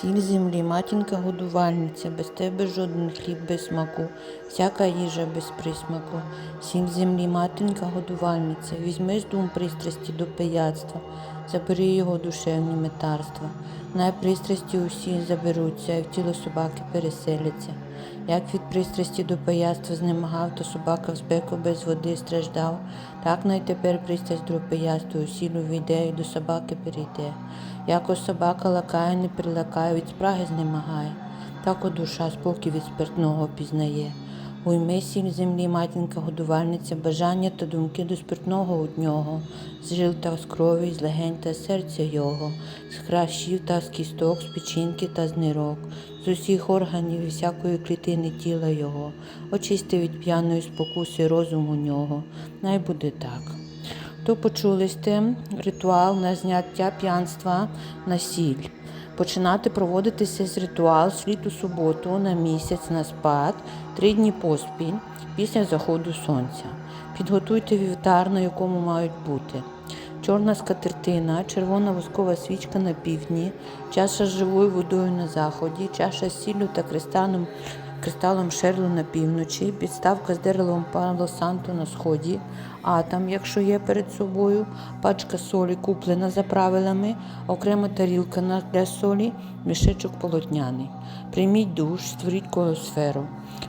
Сіль землі, матінка годувальниця, без тебе жоден хліб без смаку, всяка їжа без присмаку. Сіль землі, матінка годувальниця, візьми з дум пристрасті до пияцтва, забери його душевні метарства. Най пристрасті усі заберуться, і в тіло собаки переселяться. Як від пристрасті до пияцтва знемагав, то собака в спеку без води страждав, так найтепер пристрасть до пияцтва усілю війде і до собаки перейде. Якось собака лакає, не прилакає, від спраги знемагає, так у душа спокій від спиртного пізнає. Уйми сіль землі, матінка годувальниця, бажання та думки до спиртного нього, з жил та з крові, з легень та серця його, з хращів та з кісток, з печінки та з нирок, з усіх органів і всякої клітини тіла його, очисти від п'яної спокуси розум у нього. Най буде так. То почули сте ритуал на зняття п'янства на сіль. Починати проводитися ритуал слід у суботу на місяць на спад, три дні поспіль після заходу сонця. Підготуйте вівтар, на якому мають бути чорна скатертина, червона воскова свічка на півдні, чаша з живою водою на заході, чаша з сіллю та кристалом, кристалом шерлу на півночі, підставка з деревом пало санту на сході, атом, якщо є перед собою, пачка солі куплена за правилами, окрема тарілка на- для солі, мішечок полотняний. Прийміть душ, створіть колосферу.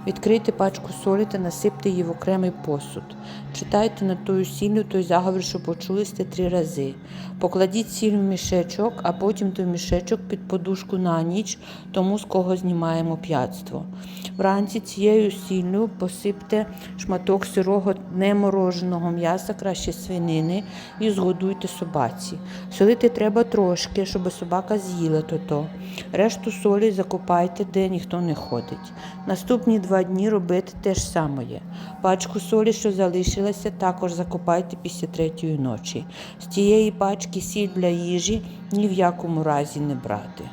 Відкрийте пачку солі та насипте її в окремий посуд. Читайте над тою сіллю той заговір, що почули сте три рази. Покладіть сіль в мішечок, а потім той мішечок під подушку на ніч, тому з кого знімаємо п'ятство. Вранці цією сіллю посипте шматок сирого немороженого м'яса, краще свинини, і згодуйте собаці. Солити треба трошки, щоб собака з'їла то-то. Решту солі закопайте, де ніхто не ходить. Наступні два дні робити те ж саме. Пачку солі, що залишилася, також закопайте після третьої ночі. З тієї пачки сіль для їжі ні в якому разі не брати.